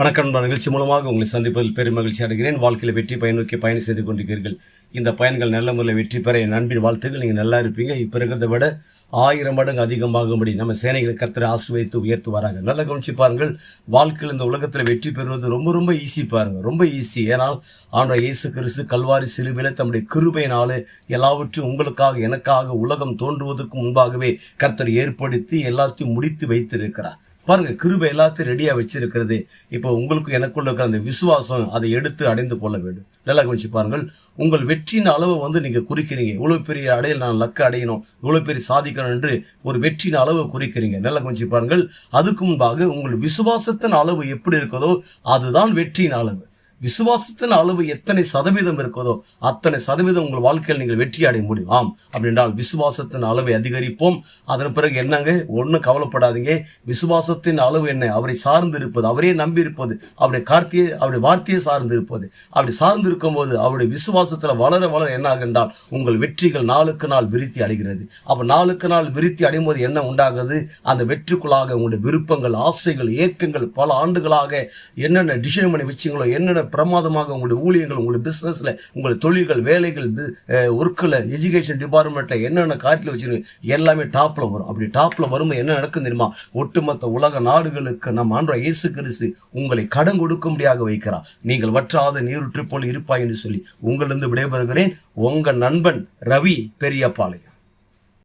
வணக்கம் நண்பர் நிகழ்ச்சி மூலமாக உங்களை சந்திப்பதில் பெரும் மகிழ்ச்சி அடைகிறேன். வாழ்க்கையில் வெற்றி பயன் நோக்கி பயணம் செய்து கொண்டிருக்கிறீர்கள். இந்த பயன்கள் நல்ல முறையில் வெற்றி பெற என் அன்பின் வாழ்த்துக்கள். நீங்கள் நல்லா இருப்பீங்க. இப்போ இருக்கிறத விட ஆயிரம் மடங்கு அதிகமாகும்படி நம்ம சேனைகளை கர்த்தரை ஆசிர்வதித்து உயர்த்து வராங்க நல்லா கவனிச்சு பாருங்கள் வாழ்க்கையில் இந்த உலகத்தில் வெற்றி பெறுவது ரொம்ப ரொம்ப ஈஸி பாருங்கள் ரொம்ப ஈஸி ஏனால் ஆண்டவர் இயேசு கிறிஸ்து கல்வாரி சிலுவையில் தம்முடைய கிருபையினாலே எல்லாவற்றையும் உங்களுக்காக எனக்காக உலகம் தோன்றுவதற்கு முன்பாகவே கர்த்தர் ஏற்படுத்தி எல்லாத்தையும் முடித்து வைத்திருக்கிறார். பாருங்க கிருபை எல்லாத்தையும் ரெடியா வச்சிருக்கிறது. இப்போ உங்களுக்கு எனக்குள்ள இருக்கிற அந்த விசுவாசம் அதை எடுத்து அடைந்து கொள்ள வேண்டும். நல்லா கவனிச்சு பாருங்கள். உங்கள் வெற்றியின் அளவை வந்து நீங்க குறிக்கிறீங்க. இவ்வளவு பெரிய அடையில் நான் லக்கு அடையணும். இவ்வளவு பெரிய சாதிக்கணும் என்று ஒரு வெற்றியின் அளவை குறிக்கிறீங்க. நல்லா கவனிச்சு பாருங்கள். அதுக்கு முன்பாக உங்கள் விசுவாசத்தின் அளவு எப்படி இருக்குதோ அதுதான் வெற்றியின் அளவு. விசுவாசத்தின் அளவு எத்தனை சதவீதம் இருக்கிறதோ அத்தனை சதவீதம் உங்கள் வாழ்க்கையில் நீங்கள் வெற்றி அடைய முடியும். ஆம். அப்படின்றால் விசுவாசத்தின் அளவை அதிகரிப்போம். அதன் பிறகு என்னங்க? ஒன்றும் கவலைப்படாதீங்க. விசுவாசத்தின் அளவு என்ன அவரை சார்ந்து இருப்பது அவரே நம்பி இருப்பது அவருடைய கார்த்தியை அவருடைய வார்த்தையை சார்ந்து இருப்பது. அப்படி சார்ந்து இருக்கும்போது அவருடைய விசுவாசத்தில் வளர வளர என்ன ஆகின்றால் உங்கள் வெற்றிகள் நாளுக்கு நாள் விருத்தி அடைகிறது. அப்போ நாளுக்கு நாள் விருத்தி அடையும் போது என்ன உண்டாகுது? அந்த வெற்றிக்குள்ளாக உங்களுடைய விருப்பங்கள் ஆசைகள் ஏக்கங்கள் பல ஆண்டுகளாக என்னென்ன டிசைன் பண்ணி வச்சிங்களோ என்னென்ன பிரமாதமாக உங்களுடைய ஊழியர்கள் உங்களுடைய பிஸ்னஸில் உங்களுடைய தொழில்கள் வேலைகள் ஒர்க்கில் எஜுகேஷன் டிபார்ட்மெண்ட்டில் என்னென்ன காட்டில் வச்சிருக்கீங்க எல்லாமே டாப்பில் வரும். அப்படி டாப்பில் வரும்போது என்ன நடக்கும் தெரியுமா? ஒட்டுமொத்த உலக நாடுகளுக்கு நம் ஆண்டவர் இயேசு கிறிஸ்து உங்களை கடன் கொடுக்கும்படியாக வைக்கிறார். நீங்கள் வற்றாத நீருற்று போல் இருப்பாய் என்று சொல்லி உங்களிருந்து விடைபெறுகிறேன். உங்கள் நண்பன் ரவி பெரியப்பாளையம்.